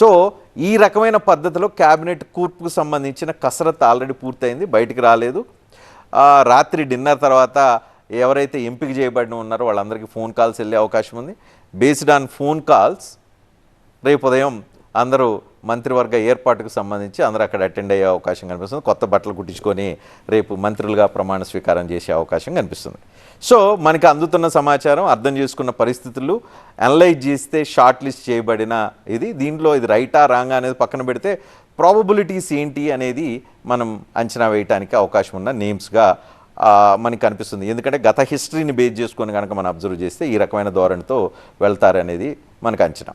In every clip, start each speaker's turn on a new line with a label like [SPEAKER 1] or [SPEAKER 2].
[SPEAKER 1] So ఈ రకమైన పద్ధతిలో క్యాబినెట్ కూర్పుకు సంబంధించిన కసరత్తు ఆల్రెడీ పూర్తయింది బయటికి రాలేదు. రాత్రి డిన్నర్ తర్వాత ఎవరైతే ఎంపిక చేయబడిన ఉన్నారో వాళ్ళందరికీ ఫోన్ కాల్స్ వెళ్ళే అవకాశం ఉంది. బేస్డ్ ఆన్ ఫోన్ కాల్స్ రేపు ఉదయం అందరూ మంత్రివర్గ ఏర్పాటుకు సంబంధించి అందరూ అక్కడ అటెండ్ అయ్యే అవకాశం కనిపిస్తుంది. కొత్త బట్టలు కుట్టించుకొని రేపు మంత్రులుగా ప్రమాణ స్వీకారం చేసే అవకాశం కనిపిస్తుంది. సో మనకి అందుతున్న సమాచారం అర్థం చేసుకున్న పరిస్థితులు అనలైజ్ చేస్తే షార్ట్ లిస్ట్ చేయబడిన ఇది దీంట్లో ఇది రైటా రాంగా అనేది పక్కన పెడితే ప్రాబబిలిటీస్ ఏంటి అనేది మనం అంచనా వేయటానికి అవకాశం ఉన్న నేమ్స్గా మనకి కనిపిస్తుంది. ఎందుకంటే గత హిస్టరీని బేస్ చేసుకొని కనుక మనం అబ్జర్వ్ చేస్తే ఈ రకమైన ధోరణితో వెళ్తారనేది మనకు అంచనా.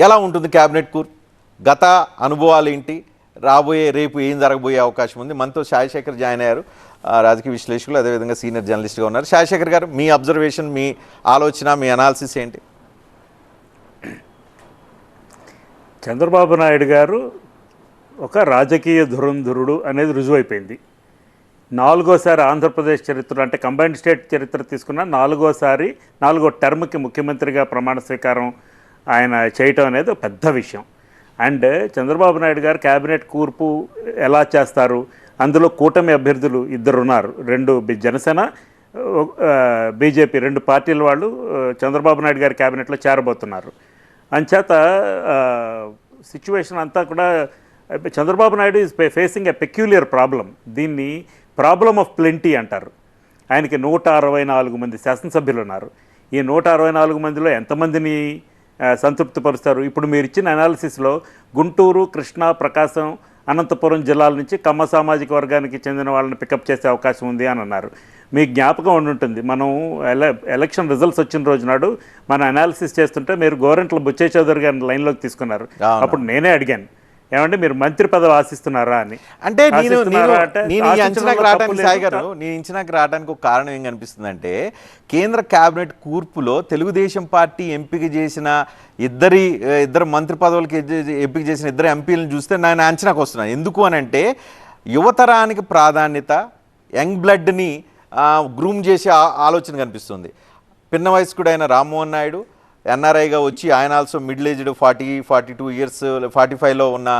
[SPEAKER 1] ఎలా ఉంటుంది క్యాబినెట్ కూర్? గత అనుభవాలు ఏంటి? రాబోయే రేపు ఏం జరగబోయే అవకాశం ఉంది? మనతో శాయశేఖర్ జాయిన్ అయ్యారు. ఆ, రాజకీయ విశ్లేషకులు అదేవిధంగా సీనియర్ జర్నలిస్ట్గా ఉన్నారు. శాయశేఖర్ గారు మీ అబ్జర్వేషన్ మీ ఆలోచన మీ అనాలిసిస్ ఏంటి?
[SPEAKER 2] చంద్రబాబు నాయుడు గారు ఒక రాజకీయ ధురంధురుడు అనేది రుజువైపోయింది. నాలుగోసారి ఆంధ్రప్రదేశ్ చరిత్ర అంటే కంబైన్డ్ స్టేట్ చరిత్ర తీసుకున్న నాలుగోసారి నాలుగో టర్మ్కి ముఖ్యమంత్రిగా ప్రమాణ స్వీకారం ఆయన చేయటం అనేది పెద్ద విషయం. అండ్ చంద్రబాబు నాయుడు గారు క్యాబినెట్ కూర్పు ఎలా చేస్తారు? అందులో కూటమి అభ్యర్థులు ఇద్దరు ఉన్నారు రెండు జనసేన బీజేపీ రెండు పార్టీల వాళ్ళు చంద్రబాబు నాయుడు గారి క్యాబినెట్లో చేరబోతున్నారు. అంచేత సిచ్యువేషన్ అంతా కూడా Chandrababu Naidu is facing a peculiar problem. దీన్ని ప్రాబ్లం ఆఫ్ ప్లెంటీ అంటారు. ఆయనకి నూట అరవై నాలుగు మంది శాసనసభ్యులు ఉన్నారు. ఈ నూట అరవై నాలుగు మందిలో ఎంతమందిని సంతృప్తిపరుస్తారు. ఇప్పుడు మీరు ఇచ్చిన అనాలిసిస్లో గుంటూరు కృష్ణా ప్రకాశం అనంతపురం జిల్లాల నుంచి కమ్మ సామాజిక వర్గానికి చెందిన వాళ్ళని పికప్ చేసే అవకాశం ఉంది అని అన్నారు. మీ జ్ఞాపకం ఉండి ఉంటుంది. మనం ఎల ఎలక్షన్ రిజల్ట్స్ వచ్చిన రోజు నాడు మన అనాలిసిస్ చేస్తుంటే మీరు గోరంట్ల బుచ్చయ్య చౌదరి గారిని లైన్లోకి తీసుకున్నారు. అప్పుడు నేనే అడిగాను. ఏమంటే మీరు మంత్రి పదవి ఆశిస్తున్నారా అని.
[SPEAKER 1] అంటే నేను నేను ఈ అంచనాకు రావడానికి
[SPEAKER 2] లేదు.
[SPEAKER 1] సాయి గారు నేను అంచనాకు రావడానికి ఒక కారణం ఏం కనిపిస్తుందంటే కేంద్ర కేబినెట్ కూర్పులో తెలుగుదేశం పార్టీ ఎంపిక చేసిన ఇద్దరి ఇద్దరు మంత్రి పదవులకి ఎంపిక చేసిన ఇద్దరు ఎంపీలను చూస్తే నేను అంచనాకు వస్తున్నాను ఎందుకు అని అంటే యువతరానికి ప్రాధాన్యత యంగ్ బ్లడ్ని గ్రూమ్ చేసే ఆలోచన కనిపిస్తుంది. పిన్న వయస్కుడైన రామ్మోహన్ నాయుడు ఎన్ఆర్ఐగా వచ్చి ఆయన also middle aged forty forty two years forty ఫైవ్లో ఉన్న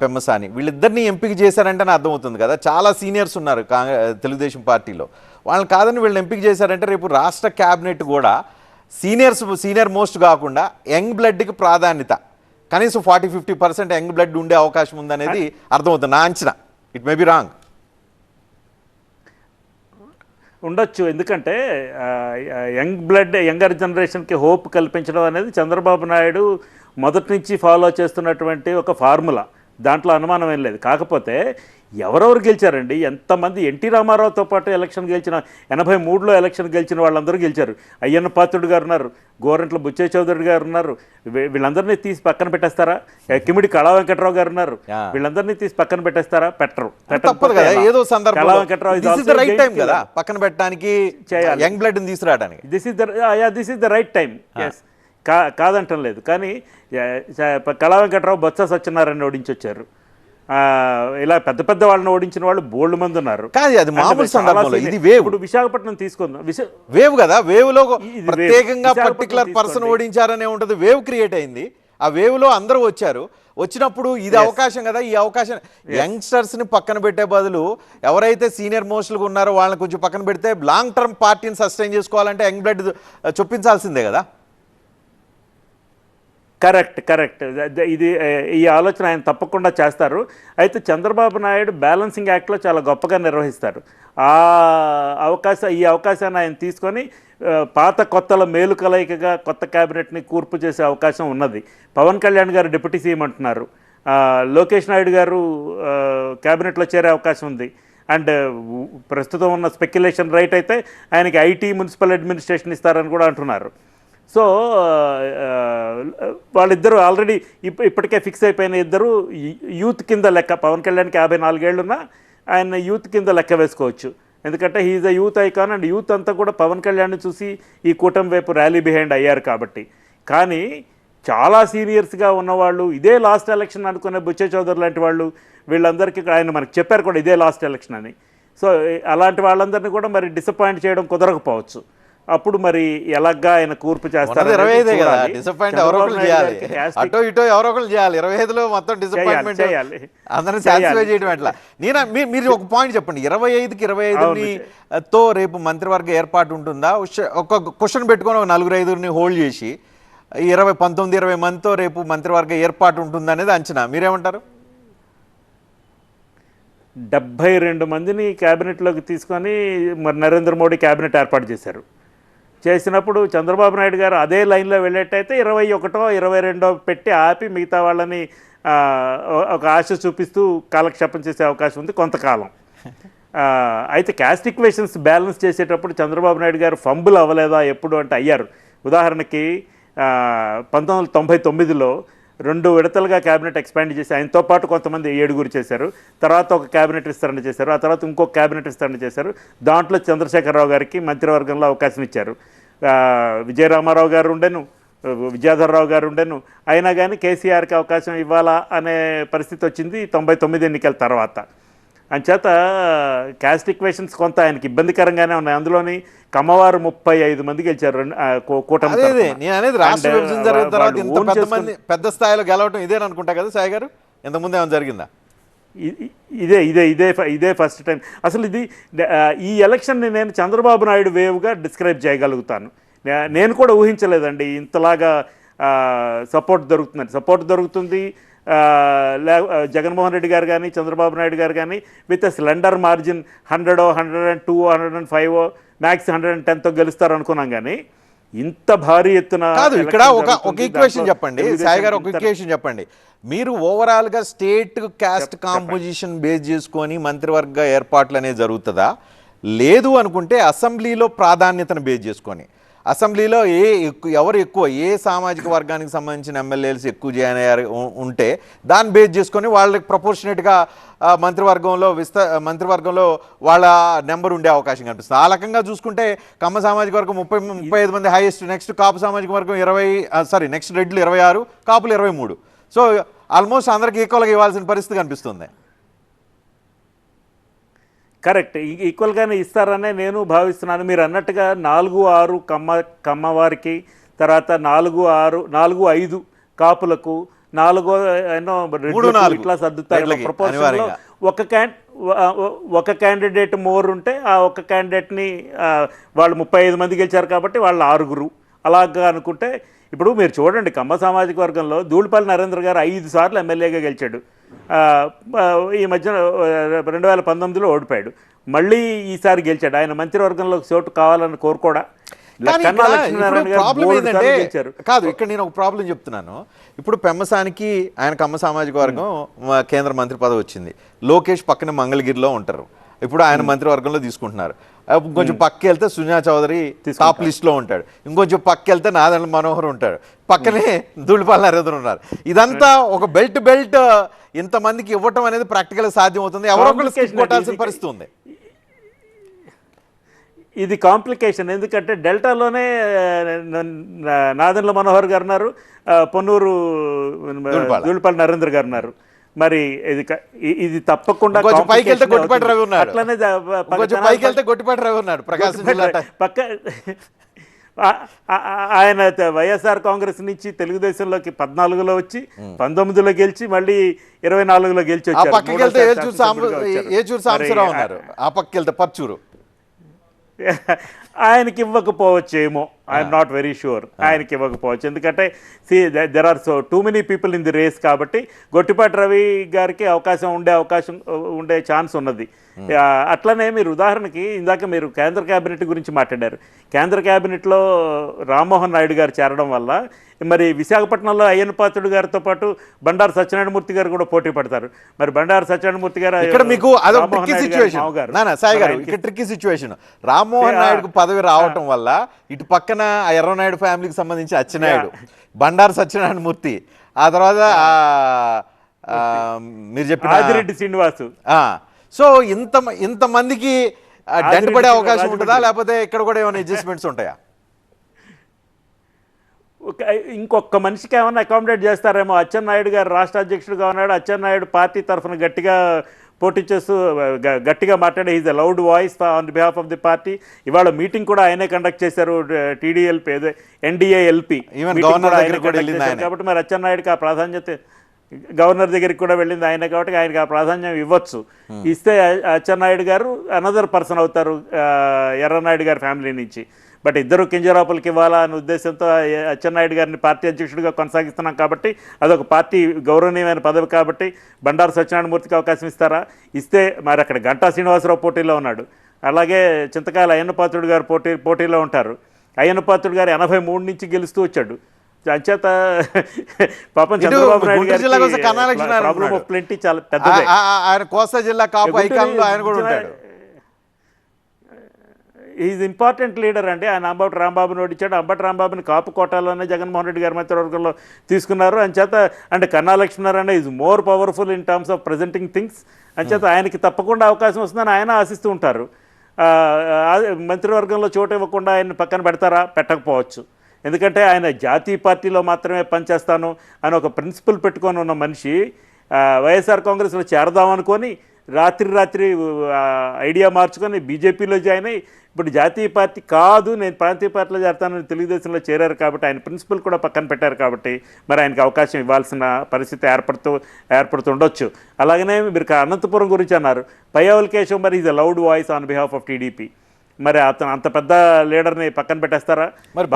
[SPEAKER 1] పెమ్మసాని వీళ్ళిద్దరిని ఎంపిక చేశారంటే అర్థమవుతుంది కదా. చాలా సీనియర్స్ ఉన్నారు కాంగ్రెస్ తెలుగుదేశం పార్టీలో. వాళ్ళని కాదని వీళ్ళని ఎంపిక చేశారంటే రేపు రాష్ట్ర క్యాబినెట్ కూడా సీనియర్స్ సీనియర్ మోస్ట్ కాకుండా యంగ్ బ్లడ్కి ప్రాధాన్యత. కనీసం forty fifty percent young blood ఉండే అవకాశం ఉందనేది అర్థమవుతుంది. నా అంచనా. It may be wrong.
[SPEAKER 2] ఉండొచ్చు. ఎందుకంటే యంగ్ బ్లడ్ యంగర్ జనరేషన్కి హోప్ కల్పించడం అనేది చంద్రబాబు నాయుడు మొదటి నుంచి ఫాలో చేస్తున్నటువంటి ఒక ఫార్ములా. దాంట్లో అనుమానం ఏం లేదు. కాకపోతే ఎవరెవరు గెలిచారండి? ఎంతమంది ఎన్టీ రామారావుతో పాటు ఎలక్షన్ గెలిచిన ఎనభై మూడులో ఎలక్షన్ గెలిచిన వాళ్ళందరూ గెలిచారు. అయ్యన్న పాత్రుడు గారు ఉన్నారు గోరంట్ల బుచ్చయ్య చౌదరి గారు ఉన్నారు. వీళ్ళందరినీ తీసి పక్కన పెట్టేస్తారా? కిమిడి కళా వెంకట్రావు గారు ఉన్నారు. వీళ్ళందరినీ తీసి పక్కన పెట్టేస్తారా? పెట్టరు.
[SPEAKER 1] ఏదో
[SPEAKER 2] కళా వెంకట్రావు
[SPEAKER 1] కదా. పక్కన పెట్టడానికి. యంగ్ తీసుకురావడానికి.
[SPEAKER 2] This is the this is the right time yes కా కాదంటం లేదు. కానీ కళా వెంకట్రావు బొత్స సత్యనారాయణ ఓడించి వచ్చారు ఆ, ఇలా పెద్ద పెద్ద వాళ్ళని ఓడించిన వాళ్ళు బోల్డ్ మంది ఉన్నారు.
[SPEAKER 1] కాదు అది మామూలు సందర్భంలో ఇది వేవ్.
[SPEAKER 2] ఇప్పుడు విశాఖపట్నం తీసుకుందాం.
[SPEAKER 1] వేవ్ కదా వేవ్. లో. ప్రత్యేకంగా పర్టికులర్ పర్సన్. ఓడించారనే ఉంటుంది. వేవ్ క్రియేట్ అయింది. ఆ వేవ్లో అందరూ వచ్చారు. వచ్చినప్పుడు ఇది అవకాశం కదా ఈ అవకాశం. యంగ్స్టర్స్ని పక్కన పెట్టే బదులు ఎవరైతే సీనియర్ మోస్ట్లుగా ఉన్నారో వాళ్ళని కొంచెం పక్కన పెడితే లాంగ్ టర్మ్ పార్టీని సస్టైన్ చేసుకోవాలంటే యంగ్ బ్లడ్ చొప్పించాల్సిందే కదా.
[SPEAKER 2] Correct correct. ఇది ఈ ఆలోచన ఆయన తప్పకుండా చేస్తారు. అయితే చంద్రబాబు నాయుడు బ్యాలెన్సింగ్ యాక్ట్లో చాలా గొప్పగా నిర్వహిస్తారు. ఆ అవకాశం ఈ అవకాశాన్ని ఆయన తీసుకొని పాత కొత్తల మేలు కలయికగా కొత్త క్యాబినెట్ని కూర్పు చేసే అవకాశం ఉన్నది. పవన్ కళ్యాణ్ గారు డిప్యూటీ సీఎం అంటున్నారు. లోకేష్ నాయుడు గారు క్యాబినెట్లో చేరే అవకాశం ఉంది. అండ్ ప్రస్తుతం ఉన్న స్పెక్యులేషన్ రైట్ అయితే ఆయనకి ఐటీ మున్సిపల్ అడ్మినిస్ట్రేషన్ ఇస్తారని కూడా అంటున్నారు. సో వాళ్ళిద్దరూ ఆల్రెడీ ఇప్ ఇప్పటికే ఫిక్స్ అయిపోయిన ఇద్దరు యూత్ కింద లెక్క పవన్ కళ్యాణ్కి యాభై నాలుగేళ్ళున్నా ఆయన యూత్ కింద లెక్క వేసుకోవచ్చు. ఎందుకంటే he is a youth icon and youth అంతా కూడా పవన్ కళ్యాణ్ని చూసి ఈ కూటమి వైపు ర్యాలీ బిహైండ్ అయ్యారు కాబట్టి. కానీ చాలా సీనియర్స్గా ఉన్నవాళ్ళు ఇదే లాస్ట్ ఎలక్షన్ అనుకునే బుచ్చే చౌదరి లాంటి వాళ్ళు వీళ్ళందరికీ ఆయన మనకు చెప్పారు కూడా ఇదే లాస్ట్ ఎలక్షన్ అని. సో అలాంటి వాళ్ళందరినీ కూడా మరి డిసప్పాయింట్ చేయడం కుదరకపోవచ్చు. అప్పుడు మరి ఎలాగా ఆయన కూర్పు చేస్తారు
[SPEAKER 1] ఇరవై ఐదే కదా. డిసప్పాయింట్ ఎవరో ఒకరు చేయాలి. అటో ఇటో ఎవరో ఒకరు చేయాలి. ఇరవై ఐదులో మొత్తం డిసప్పాయింట్మెంట్
[SPEAKER 2] చేయాలి.
[SPEAKER 1] అందరిని
[SPEAKER 2] చేయాలి.
[SPEAKER 1] సాటిస్ఫై చేయడం ఎట్లా? నేను మీరు ఒక పాయింట్ చెప్పండి. ఇరవై ఐదుకి ఇరవై ఐదుని తో రేపు మంత్రివర్గ ఏర్పాటు ఉంటుందా? ఒక క్వశ్చన్ పెట్టుకొని ఒక నలుగురు ఐదుగురిని హోల్డ్ చేసి ఇరవై పంతొమ్మిది ఇరవై మందితో రేపు మంత్రివర్గ ఏర్పాటు ఉంటుంది అనేది అంచనా. మీరేమంటారు?
[SPEAKER 2] డెబ్బై రెండు మందిని క్యాబినెట్లోకి తీసుకొని మరి నరేంద్ర మోడీ క్యాబినెట్ ఏర్పాటు చేశారు. చేసినప్పుడు చంద్రబాబు నాయుడు గారు అదే లైన్లో వెళ్ళేట్టయితే ఇరవై ఒకటో ఇరవై రెండో పెట్టి ఆపి మిగతా వాళ్ళని ఒక ఆశ చూపిస్తూ కాలక్షేపం చేసే అవకాశం ఉంది కొంతకాలం. అయితే క్యాస్ట్ ఈక్వేషన్స్ బ్యాలెన్స్ చేసేటప్పుడు చంద్రబాబు నాయుడు గారు ఫంబుల్ అవ్వలేదా? ఎప్పుడు? అంటే అయ్యారు. ఉదాహరణకి పంతొమ్మిది వందల తొంభై తొమ్మిదిలో రెండు విడతలుగా క్యాబినెట్ ఎక్స్పాండ్ చేసి ఆయనతో పాటు కొంతమంది ఏడుగురు చేశారు. తర్వాత ఒక క్యాబినెట్ విస్తరణ చేశారు. ఆ తర్వాత ఇంకో క్యాబినెట్ విస్తరణ చేశారు. దాంట్లో చంద్రశేఖరరావు గారికి మంత్రివర్గంలో అవకాశం ఇచ్చారు. విజయ విజయరామారావు గారు ఉండెను విద్యాధరరావు గారు ఉండెను. అయినా కానీ కేసీఆర్కి అవకాశం ఇవ్వాలా అనే పరిస్థితి వచ్చింది తొంభై తొమ్మిది ఎన్నికల తర్వాత. అంచేత క్యాస్ట్ ఈక్వేషన్స్ కొంత ఆయనకి ఇబ్బందికరంగానే ఉన్నాయి. అందులోని కమ్మవారు ముప్పై ఐదు మంది గెలిచారు కూటమి.
[SPEAKER 1] నేను అనేది రాష్ట్ర విభజన జరిగిన తర్వాత ఇంత పెద్ద
[SPEAKER 2] చేసుకుని-
[SPEAKER 1] మంది పెద్ద స్థాయిలో గెలవటం ఇదేననుకుంటా కదా సాయి గారు? ఇంతకుముందు ఏమైనా జరిగిందా?
[SPEAKER 2] ఇదే ఇదే ఇదే ఇదే ఫస్ట్ టైం అసలు ఇది ఈ ఎలక్షన్ని నేను చంద్రబాబు నాయుడు వేవ్గా డిస్క్రైబ్ చేయగలుగుతాను. నేను కూడా ఊహించలేదండి. ఇంతలాగా సపోర్ట్ దొరుకుతుందని. సపోర్ట్ దొరుకుతుంది లే జగన్మోహన్ రెడ్డి గారు కానీ చంద్రబాబు నాయుడు గారు కానీ with slender margin hundred hundred and two hundred and five max hundred and టెన్తో గెలుస్తారు అనుకున్నాం కానీ ఇంత భారీ ఎత్తున
[SPEAKER 1] కాదు ఇక్కడ ఒక ఒక. ఈక్వేషన్ చెప్పండి. సాయి గారు ఒక ఈక్వేషన్ చెప్పండి. మీరు ఓవరాల్గా స్టేట్ కాస్ట్ కాంపోజిషన్ బేస్ చేసుకొని మంత్రివర్గ ఏర్పాట్లు అనేది జరుగుతుందా? లేదు అనుకుంటే అసెంబ్లీలో ప్రాధాన్యతను బేస్ చేసుకొని. అసెంబ్లీలో ఏ ఎవరు ఎక్కువ ఏ సామాజిక వర్గానికి సంబంధించిన ఎమ్మెల్యేలు ఎక్కువ జాయిన్ అయ్యారు ఉంటే దాన్ని బేస్ చేసుకొని వాళ్ళకి ప్రపోర్షనేట్గా మంత్రివర్గంలో విస్త మంత్రివర్గంలో వాళ్ళ నెంబర్ ఉండే అవకాశం కనిపిస్తుంది. ఆ రకంగా చూసుకుంటే కమ్మ సామాజిక వర్గం ముప్పై ముప్పై ఐదు మంది హైయెస్ట్ నెక్స్ట్ కాపు సామాజిక వర్గం ఇరవై సారీ నెక్స్ట్ రెడ్లు ఇరవై ఆరు కాపులు ఇరవై మూడు. సో ఆల్మోస్ట్ అందరికి ఈక్వల్గా ఇవ్వాల్సిన పరిస్థితి కనిపిస్తుంది.
[SPEAKER 2] కరెక్ట్ ఈక్వల్గానే ఇస్తారనే నేను భావిస్తున్నాను మీరు అన్నట్టుగా నాలుగు ఆరు కమ్మ కమ్మవారికి తర్వాత నాలుగు ఆరు నాలుగు ఐదు కాపులకు నాలుగు ఎన్నో. ఇట్లా సర్దుతారు
[SPEAKER 1] అనివార్యంగా.
[SPEAKER 2] ఒక క్యాన్ ఒక క్యాండిడేట్ మోర్ ఉంటే ఆ ఒక క్యాండిడేట్ని వాళ్ళు ముప్పై ఐదు మంది గెలిచారు కాబట్టి వాళ్ళు ఆరుగురు అలాగా అనుకుంటే ఇప్పుడు మీరు చూడండి కమ్మ సామాజిక వర్గంలో ధూళిపల్లి నరేంద్ర గారు ఐదు సార్లు ఎమ్మెల్యేగా గెలిచాడు ఈ మధ్యన రెండు వేల పంతొమ్మిదిలో ఓడిపోయాడు. మళ్ళీ ఈసారి గెలిచాడు. ఆయన మంత్రివర్గంలో చోటు కావాలని కోరుకోడా?
[SPEAKER 1] కాదు ఇక్కడ నేను ఒక ప్రాబ్లం చెప్తున్నాను. ఇప్పుడు పెమ్మసానికి ఆయన కమ్మ సామాజిక వర్గం కేంద్ర మంత్రి పదవి వచ్చింది. లోకేష్ పక్కన మంగళగిరిలో ఉంటారు. ఇప్పుడు ఆయన మంత్రివర్గంలో తీసుకుంటున్నారు. ఇంకొంచెం పక్క వెళ్తే సుజనా చౌదరి టాప్ లిస్ట్లో ఉంటాడు. ఇంకొంచెం పక్క వెళ్తే నాదెండ్ల మనోహర్ ఉంటాడు. పక్కనే ధూళిపాల నరేంద్ర ఉన్నారు. ఇదంతా ఒక బెల్ట్ బెల్ట్ ఇంతమందికి ఇవ్వటం అనేది ప్రాక్టికల్ సాధ్యం అవుతుంది ఎవరో ఒకరు కొట్టాల్సిన. పరిస్థితి ఉంది.
[SPEAKER 2] ఇది కాంప్లికేషన్. ఎందుకంటే డెల్టాలోనే నాదెండ్ల మనోహర్ గారు ఉన్నారు పొన్నూరు.
[SPEAKER 1] ధూళిపాల
[SPEAKER 2] నరేంద్ర గారు ఉన్నారు. మరి ఇది తప్పకుండా
[SPEAKER 1] పైకి వెళ్తే గొట్టిపాటి రవి. ఉన్నాడు.
[SPEAKER 2] అట్లనే
[SPEAKER 1] పైకి వెళ్తే గొట్టిపాటి రవి ఉన్నాడు ప్రకాశం
[SPEAKER 2] పక్క ఆయన వైఎస్ఆర్ కాంగ్రెస్ నుంచి తెలుగుదేశంలోకి పద్నాలుగులో వచ్చి పంతొమ్మిదిలో గెలిచి మళ్ళీ ఇరవై నాలుగులో గెలిచి
[SPEAKER 1] ఆ
[SPEAKER 2] వచ్చారు.
[SPEAKER 1] పక్కకి వెళ్తే సాంబశివరావు ఉన్నారు. ఆ పక్కకి వెళ్తే పర్చూరు.
[SPEAKER 2] ఆయనకి ఇవ్వకపోవచ్చేమో ఐఎమ్ నాట్ వెరీ షూర్ ఆయనకి ఇవ్వకపోవచ్చు ఎందుకంటే see there are so too many people in the race కాబట్టి గొట్టిపాటి రవి గారికి అవకాశం ఉండే అవకాశం ఉండే ఛాన్స్ ఉన్నది. అట్లనే మీరు ఉదాహరణకి ఇందాక మీరు కేంద్ర కేబినెట్ గురించి మాట్లాడారు. కేంద్ర కేబినెట్లో రామ్మోహన్ నాయుడు గారు చేరడం వల్ల మరి విశాఖపట్నంలో అయ్యన్న పాత్రుడు గారితో పాటు బండారు సత్యనారాయణమూర్తి గారు కూడా పోటీ పడతారు. మరి బండారు సత్యనారాయణమూర్తి గారు
[SPEAKER 1] ఇక్కడ మీకు సాయి గారు ఇక్కడ ట్రిక్కీ సిచ్యువేషన్ రామ్మోహన్. నాయుడుకు పదవి రావటం వల్ల ఇటు పక్కన ఎర్రనాయుడు ఫ్యామిలీకి సంబంధించి అచ్చెన్నాయుడు బండారు సత్యనారాయణ మూర్తి ఆ తర్వాత మీరు చెప్పిన
[SPEAKER 2] ఆదిరెడ్డి శ్రీనివాసు.
[SPEAKER 1] సో ఇంత ఇంతమందికి ఆ, డెంట్
[SPEAKER 2] ఆదిరెడ్డి
[SPEAKER 1] పడే అవకాశం. ఉంటుందా? లేకపోతే ఇక్కడ కూడా ఏమైనా అడ్జస్ట్మెంట్స్ ఉంటాయా?
[SPEAKER 2] ఇంకొక మనిషికి ఏమైనా అకామిడేట్ చేస్తారేమో. అచ్చెన్నాయుడు గారు రాష్ట్ర అధ్యక్షుడిగా ఉన్నాడు. అచ్చెన్నాయుడు పార్టీ తరఫున గట్టిగా పోటీ చేస్తూ గట్టిగా మాట్లాడే is a loud voice on behalf of the party ఇవాళ మీటింగ్ కూడా ఆయనే కండక్ట్ చేశారు టీడీఎల్పీ
[SPEAKER 1] కూడా వెళ్ళింది ఆయన.
[SPEAKER 2] కాబట్టి మరి అచ్చెన్నాయుడికి ఆ ప్రాధాన్యత గవర్నర్ దగ్గరికి కూడా వెళ్ళింది ఆయన కాబట్టి ఆయనకి ఆ ప్రాధాన్యం ఇవ్వచ్చు. ఇస్తే అ- అచ్చెన్నాయుడు గారు అనదర్ పర్సన్ అవుతారు ఎర్రనాయుడు గారి ఫ్యామిలీ నుంచి. బట్ ఇద్దరు కింజరాపులకి ఇవ్వాలా అనే ఉద్దేశంతో అచ్చెన్నాయుడు గారిని పార్టీ అధ్యక్షుడిగా కొనసాగిస్తున్నాం కాబట్టి అదొక పార్టీ గౌరవనీయమైన పదవి కాబట్టి బండారు సత్యనారాయణమూర్తికి అవకాశం ఇస్తారా? ఇస్తే మరి అక్కడ గంటా శ్రీనివాసరావు పోటీలో ఉన్నాడు. అలాగే చింతకాయల అయ్యన్నపాత్రుడు గారు పోటీ పోటీలో ఉంటారు. అయ్యన్నపాత్రుడు గారు ఎనభై మూడు నుంచి గెలుస్తూ వచ్చాడు. అంచేత పాపం చంద్రబాబు నాయుడు ప్రాబ్లమ్
[SPEAKER 1] ఉన్నాడు.
[SPEAKER 2] ఆఫ్ ప్లెంటీ చాలా పెద్దదే.
[SPEAKER 1] ఆయన కోస్తా జిల్లా కాపు ఐకాన్లో ఆయన కూడా ఉంటాడు.
[SPEAKER 2] ఈజ్ ఇంపార్టెంట్ లీడర్ అండి. ఆయన అంబటి రాంబాబుని ఓడించాడు. అంబటి రాంబాబుని కాపు కోటాలోనే జగన్మోహన్ రెడ్డి గారి మంత్రివర్గంలో తీసుకున్నారు. అంచేత అంటే Kanna Lakshminarayana is more powerful in terms of presenting things. అంచేత ఆయనకి తప్పకుండా అవకాశం వస్తుందని ఆయన ఆశిస్తూ ఉంటారు. మంత్రివర్గంలో చోటు ఇవ్వకుండా ఆయన పక్కన పెడతారా? పెట్టకపోవచ్చు. ఎందుకంటే ఆయన జాతీయ పార్టీలో మాత్రమే పనిచేస్తాను అని ఒక ప్రిన్సిపల్ పెట్టుకొని ఉన్న మనిషి వైఎస్ఆర్ కాంగ్రెస్లో చేరదామనుకొని రాత్రి రాత్రి ఐడియా మార్చుకొని బీజేపీలో జాయిన్ అయ్యి ఇప్పుడు జాతీయ పార్టీ కాదు నేను ప్రాంతీయ పార్టీలో చేరతానని తెలుగుదేశంలో చేరారు కాబట్టి ఆయన ప్రిన్సిపల్ కూడా పక్కన పెట్టారు కాబట్టి మరి ఆయనకి అవకాశం ఇవ్వాల్సిన పరిస్థితి ఏర్పడుతూ ఏర్పడుతుండొచ్చు అలాగనే మీరు అనంతపురం గురించి అన్నారు. పయ్యావుల కేశవ్ మరి is a loud voice on behalf of TDP మరి అతను అంత పెద్ద లీడర్ని పక్కన పెట్టేస్తారా?
[SPEAKER 1] మరి